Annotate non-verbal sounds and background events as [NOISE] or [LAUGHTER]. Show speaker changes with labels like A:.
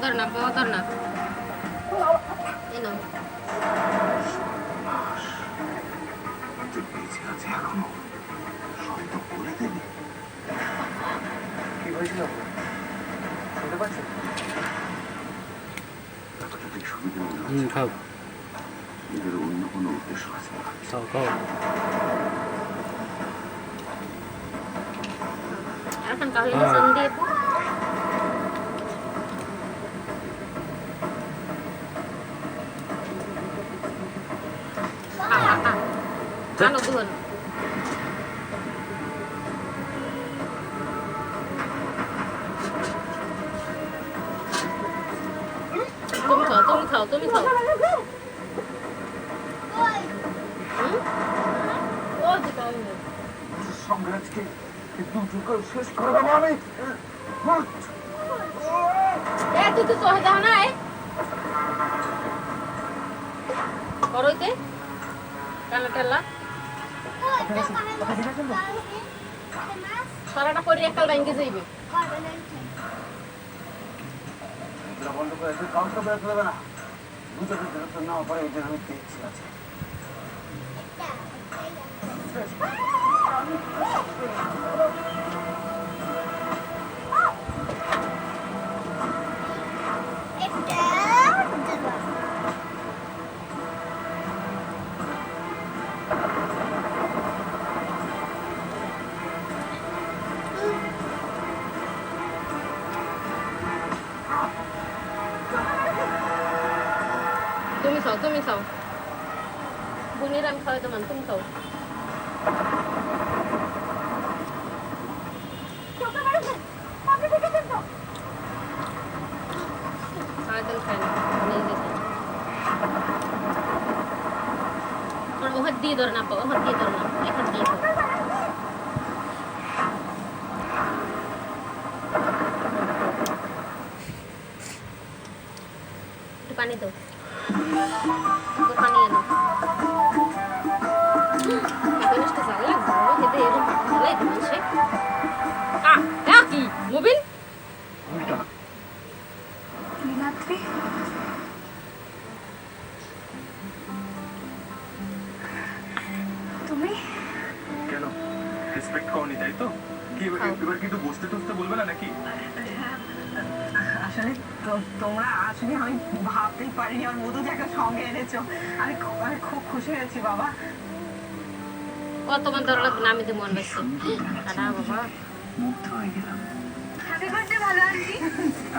A: না বদর না এই নাও
B: তুই বেঁচে আছে এখনও সব তো বলে দেবে
C: কি হয়েছিল শুনতে পাচ্ছেন
B: ব্যাপারটা ঠিক সুবিধা মনে
D: হুম
B: হচ্ছে
D: খাও
B: এদের অন্য কোনো উদ্দেশ্য আছে
D: খাও খাও
A: এখন তাহলে
D: হ্যাঁ।
A: সন্দীপ আনো দুহন তুমি খাও তুমি খাও তুমি খাও হুম? খাও
C: সঙ্গে দুটো শেষ করে দেবো আমি
A: তুই তো সহে দাও না এ করইতে টালা টালা সারাটা করে একটা ব্যাংকে যাইবে।
C: বন্ধ করে কাউকে বেরোতে দেবে না। নিজের ভিতরে তো না, পরে এটা আমি দেখছি। আছে
A: খাও তুমি খাও বুনির আমি খাওয়াই তোমার তুমি খাও দিয়ে ধরে না ওহাত দিয়ে ধরে না এখন দিয়ে পানি খেতে এরকম ভালোই আ কি মোবিল
E: তুমি?
F: কেন? রেসপেক্ট করনি তাই তো? কি এবার কিন্তু বসতে টসতে বলবে না নাকি?
E: তো- তোমরা আসলে আমি ভাবতেই পারিনি আমার মধু জায়গা সঙ্গে এনেছো। আমি খুব- আমি খুব খুশি হয়েছি বাবা।
A: তোমার ধরো লাগবে আমি তো মন বেশি বাবা।
B: মুগ্ধ হয়ে গেলাম।
E: হ্যাপি বার্থডে ভালো আন্টি। [LAUGHS]